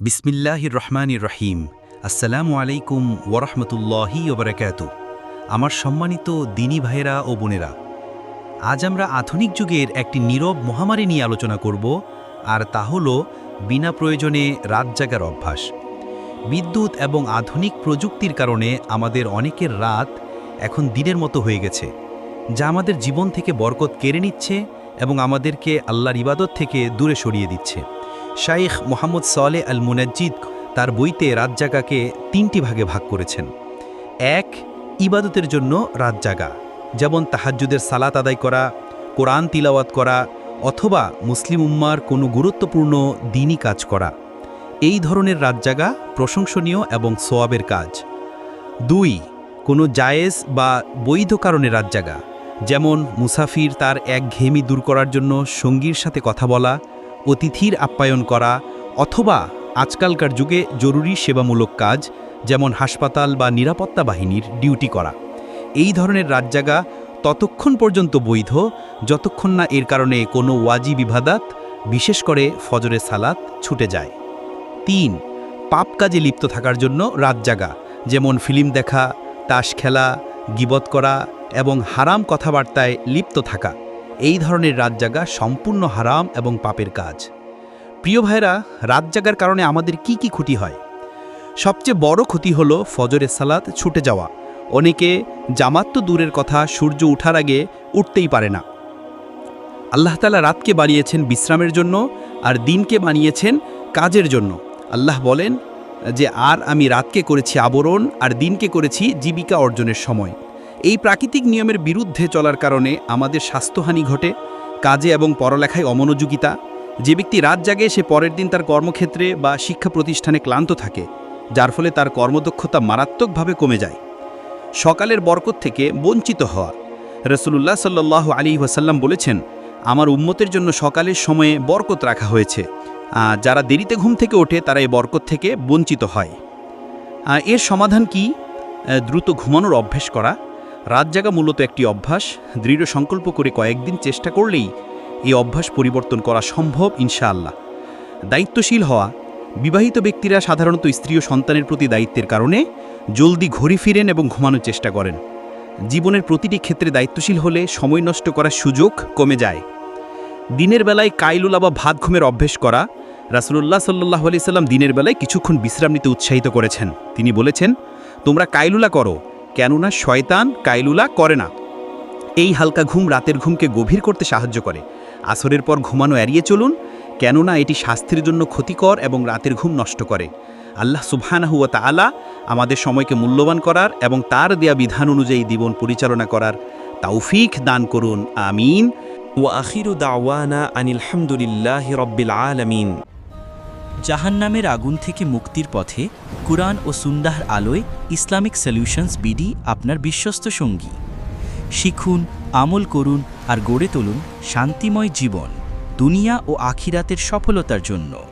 বিসমিল্লাহির রহমানির রহিম। আসসালামু আলাইকুম ওরহমতুল্লাহি ওবরাকাতু। আমার সম্মানিত দিনী ভাইয়েরা ও বোনেরা, আজ আমরা আধুনিক যুগের একটি নীরব মহামারী নিয়ে আলোচনা করব, আর তা হল বিনা প্রয়োজনে রাত জাগার অভ্যাস। বিদ্যুৎ এবং আধুনিক প্রযুক্তির কারণে আমাদের অনেকের রাত এখন দিনের মতো হয়ে গেছে, যা আমাদের জীবন থেকে বরকত কেড়ে নিচ্ছে এবং আমাদেরকে আল্লাহর ইবাদত থেকে দূরে সরিয়ে দিচ্ছে। শাইখ মোহাম্মদ সলে আল মুনাজ্জিদ তার বইতে রাত জাগাকে তিনটি ভাগে ভাগ করেছেন। এক, ইবাদতের জন্য রাত জাগা যেমন তাহাজ্জুদের সালাত আদায় করা, কোরআন তিলাওয়াত করা, অথবা মুসলিম উম্মার কোনো গুরুত্বপূর্ণ দিনই কাজ করা। এই ধরনের রাত জাগা প্রশংসনীয় এবং সোয়াবের কাজ। দুই, কোনো জায়েজ বা বৈধ কারণে রাত জাগা যেমন মুসাফির তার এক ঘেমি দূর করার জন্য সঙ্গীর সাথে কথা বলা অতিথির আপ্যায়ন করা অথবা আজকালকার যুগে জরুরি সেবামূলক কাজ, যেমন হাসপাতাল বা নিরাপত্তা বাহিনীর ডিউটি করা। এই ধরনের রাত জাগা ততক্ষণ পর্যন্ত বৈধ, যতক্ষণ না এর কারণে কোনো ওয়াজি বিভাদাত বিশেষ করে ফজরে সালাত, ছুটে যায়। তিন, পাপ কাজে লিপ্ত থাকার জন্য রাত জাগা যেমন ফিল্ম দেখা, তাস খেলা, গিবত করা এবং হারাম কথাবার্তায় লিপ্ত থাকা। এই ধরনের রাত জাগা সম্পূর্ণ হারাম এবং পাপের কাজ। প্রিয় ভাইরা রাত জাগার কারণে আমাদের কি কি ক্ষতি হয়? সবচেয়ে বড় ক্ষতি হলো ফজরের সালাত ছুটে যাওয়া। অনেকে জামাত তো দূরের কথা, সূর্য উঠার আগে উঠতেই পারে না। আল্লাহ তালা রাতকে বানিয়েছেন বিশ্রামের জন্য আর দিনকে বানিয়েছেন কাজের জন্য। আল্লাহ বলেন যে, আর আমি রাতকে করেছি আবরণ, আর দিনকে করেছি জীবিকা অর্জনের সময়। এই প্রাকৃতিক নিয়মের বিরুদ্ধে চলার কারণে আমাদের স্বাস্থ্যহানি ঘটে, কাজে এবং পড়ালেখায় অমনোযোগিতা। যে ব্যক্তি রাত জাগে, সে পরের দিন তার কর্মক্ষেত্রে বা শিক্ষা প্রতিষ্ঠানে ক্লান্ত থাকে, যার ফলে তার কর্মদক্ষতা মারাত্মকভাবে কমে যায়। সকালের বরকত থেকে বঞ্চিত হওয়া। রসুল্লাহ সাল্লাহ আলী ওয়াসাল্লাম বলেছেন, আমার উম্মতের জন্য সকালের সময়ে বরকত রাখা হয়েছে। যারা দেরিতে ঘুম থেকে ওঠে, তারা এই বরকত থেকে বঞ্চিত হয়। এর সমাধান কি? দ্রুত ঘুমানোর অভ্যেস করা। রাত জাগা মূলত একটি অভ্যাস, দৃঢ় সংকল্প করে কয়েকদিন চেষ্টা করলেই এই অভ্যাস পরিবর্তন করা সম্ভব, ইনশাআল্লাহ। দায়িত্বশীল হওয়া, বিবাহিত ব্যক্তিরা সাধারণত স্ত্রী ও সন্তানের প্রতি দায়িত্বের কারণে জলদি ঘড়ি ফিরেন এবং ঘুমানোর চেষ্টা করেন। জীবনের প্রতিটি ক্ষেত্রে দায়িত্বশীল হলে সময় নষ্ট করার সুযোগ কমে যায়। দিনের বেলায় কাইলুলা বা ভাত ঘুমের অভ্যেস করা, রাসুলুল্লাহ সাল্লাহ আলি সাল্লাম দিনের বেলায় কিছুক্ষণ বিশ্রাম নিতে উৎসাহিত করেছেন। তিনি বলেছেন, তোমরা কাইলুলা করো কেননা শয়তান কাইলুলা করে না। এই হালকা ঘুম রাতের ঘুমকে গভীর করতে সাহায্য করে। আসরের পর ঘুমানো এড়িয়ে চলুন, কেননা এটি স্বাস্থ্যের জন্য ক্ষতিকর এবং রাতের ঘুম নষ্ট করে। আল্লাহ সুবহানাহুয়া তালা আমাদের সময়কে মূল্যবান করার এবং তার দেয়া বিধান অনুযায়ী জীবন পরিচালনা করার তাওফিক দান করুন। আমিন। ওয়া আখিরু দাওয়ানা আনিল রব্বিল আলমিন। জাহান্নামের আগুন থেকে মুক্তির পথে কুরআন ও সুন্দাহর আলোয় ইসলামিক সলিউশনস বিডি আপনার বিশ্বস্ত সঙ্গী। শিখুন, আমল করুন আর গড়ে তুলুন শান্তিময় জীবন, দুনিয়া ও আখিরাতের সফলতার জন্য।